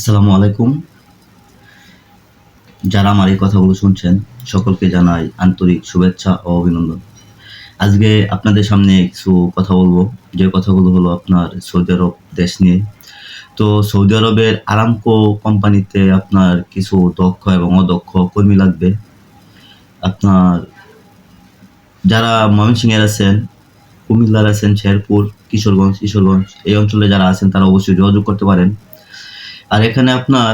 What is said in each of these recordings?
আসসালামু আলাইকুম। যারা আমার এই কথাগুলো শুনছেন, সকলকে জানাই আন্তরিক শুভেচ্ছা ও অভিনন্দন। আজকে আপনাদের সামনে কিছু কথা বলব। যে কথাগুলো হলো আপনার সৌদি আরব দেশ নিয়ে। তো সৌদি আরবের আরামকো কোম্পানিতে আপনার কিছু দক্ষ এবং অদক্ষ কর্মী লাগবে। আপনার যারা ময়মনসিংহের আছেন, কুমিল্লার আছেন, শেরপুর, কিশোরগঞ্জ কিশোরগঞ্জ, এই অঞ্চলে যারা আছেন, তারা অবশ্যই যোগাযোগ করতে পারেন। আর এখানে আপনার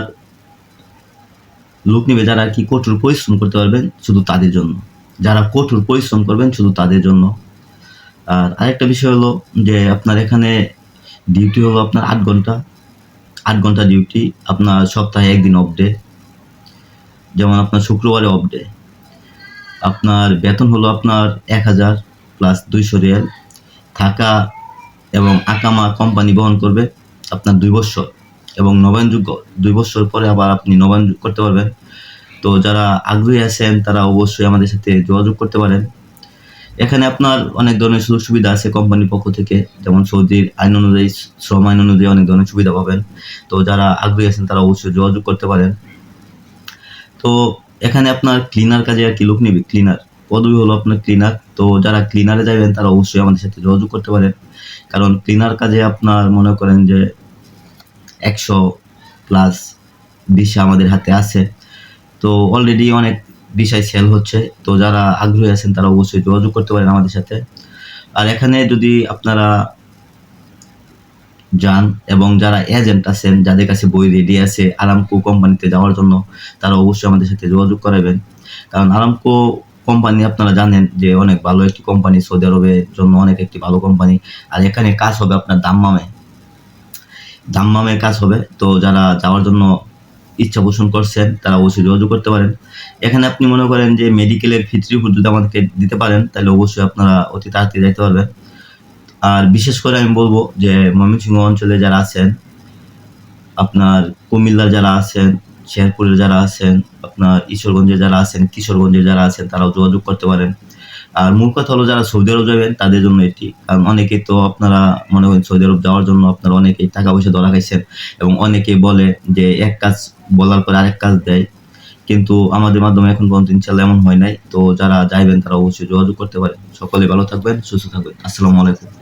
লোক নিবে যারা কি কঠোর পরিশ্রম করতে পারবেন শুধু তাদের জন্য। যারা কঠোর পরিশ্রম করবেন শুধু তাদের জন্য। আর আরেকটা বিষয় হলো যে আপনার এখানে ডিউটি হলো আপনার আট ঘণ্টা। আট ঘণ্টা ডিউটি আপনার সপ্তাহে একদিন অফ ডে যেমন আপনার শুক্রবারে অফ ডে আপনার বেতন হলো আপনার এক হাজার প্লাস দুইশো রিয়াল। থাকা এবং আকামা কোম্পানি বহন করবে আপনার দুই বছর। এবং নবায়নযোগ্য দুই বছর পরে আবার আপনি নবায়ন করতে পারবেন। তো যারা আগ্রহী আছেন, তারা অবশ্যই আমাদের সাথে যোগাযোগ করতে পারেন। এখানে আপনার অনেক ধরনের সুযোগ সুবিধা আছে কোম্পানির পক্ষ থেকে। যেমন সৌদির আইন অনুযায়ী শ্রম আইন অনুযায়ী অনেক ধরনের সুবিধা পাবেন। তো যারা আগ্রহী আছেন, তারা অবশ্যই যোগাযোগ করতে পারেন। তো এখানে আপনার ক্লিনার কাজে আর কি লোক নেবে? ক্লিনার পদবি হলো আপনার ক্লিনার তো যারা ক্লিনারে যাবেন, তারা অবশ্যই আমাদের সাথে যোগাযোগ করতে পারেন। কারণ ক্লিনার কাজে আপনার মনে করেন যে একশো প্লাস ভিসা আমাদের হাতে আছে। তো অলরেডি অনেক বিষয় সেল হচ্ছে। তো যারা আগ্রহী আছেন, তারা অবশ্যই যোগাযোগ করতে পারেন আমাদের সাথে। আর এখানে যদি আপনারা যান এবং যারা এজেন্ট আছেন, যাদের কাছে বই রেডি আছে আরামকো কোম্পানিতে যাওয়ার জন্য, তারা অবশ্যই আমাদের সাথে যোগাযোগ করাবেন। কারণ আরামকো কোম্পানি আপনারা জানেন যে অনেক ভালো একটি কোম্পানি সৌদি আরবের জন্য অনেক একটি ভালো কোম্পানি আর এখানে কাজ হবে আপনার দাম্মামে। দাম্মামে কাজ হবে। তো যারা যাওয়ার জন্য ইচ্ছা পোষণ করছেন, তারা অবশ্যই যোগাযোগ করতে পারেন। এখানে আপনি মনে করেন যে মেডিকেলের ফিটরি রিপোর্ট যদি আমাদেরকে দিতে পারেন, তাহলে অবশ্যই আপনারা অতি তাড়াতাড়ি যাইতে পারবেন। আর বিশেষ করে আমি বলব যে ময়মনসিংহ অঞ্চলে যারা আছেন, আপনার কুমিল্লার যারা আছেন, শেরপুরের যারা আছেন, আপনার ঈশ্বরগঞ্জে যারা আছেন কিশোরগঞ্জে যারা আছেন, তারাও যোগাযোগ করতে পারেন। আর মূল কথা হলো যারা সৌদি আরব যাবেন, তাদের জন্য এটি। কারণ অনেকেই তো আপনারা মনে করেন সৌদি আরব যাওয়ার জন্য আপনারা অনেকেই টাকা পয়সা ধরা খাইছেন এবং অনেকে বলে যে এক কাজ বলার পরে আরেক কাজ দেয়। কিন্তু আমাদের মাধ্যমে এখন পর্যন্ত ইনশাল্লাহ এমন হয় নাই। তো যারা যাইবেন তারা অবশ্যই যোগাযোগ করতে পারেন। সকলে ভালো থাকবেন, সুস্থ থাকবেন। আসসালামু আলাইকুম।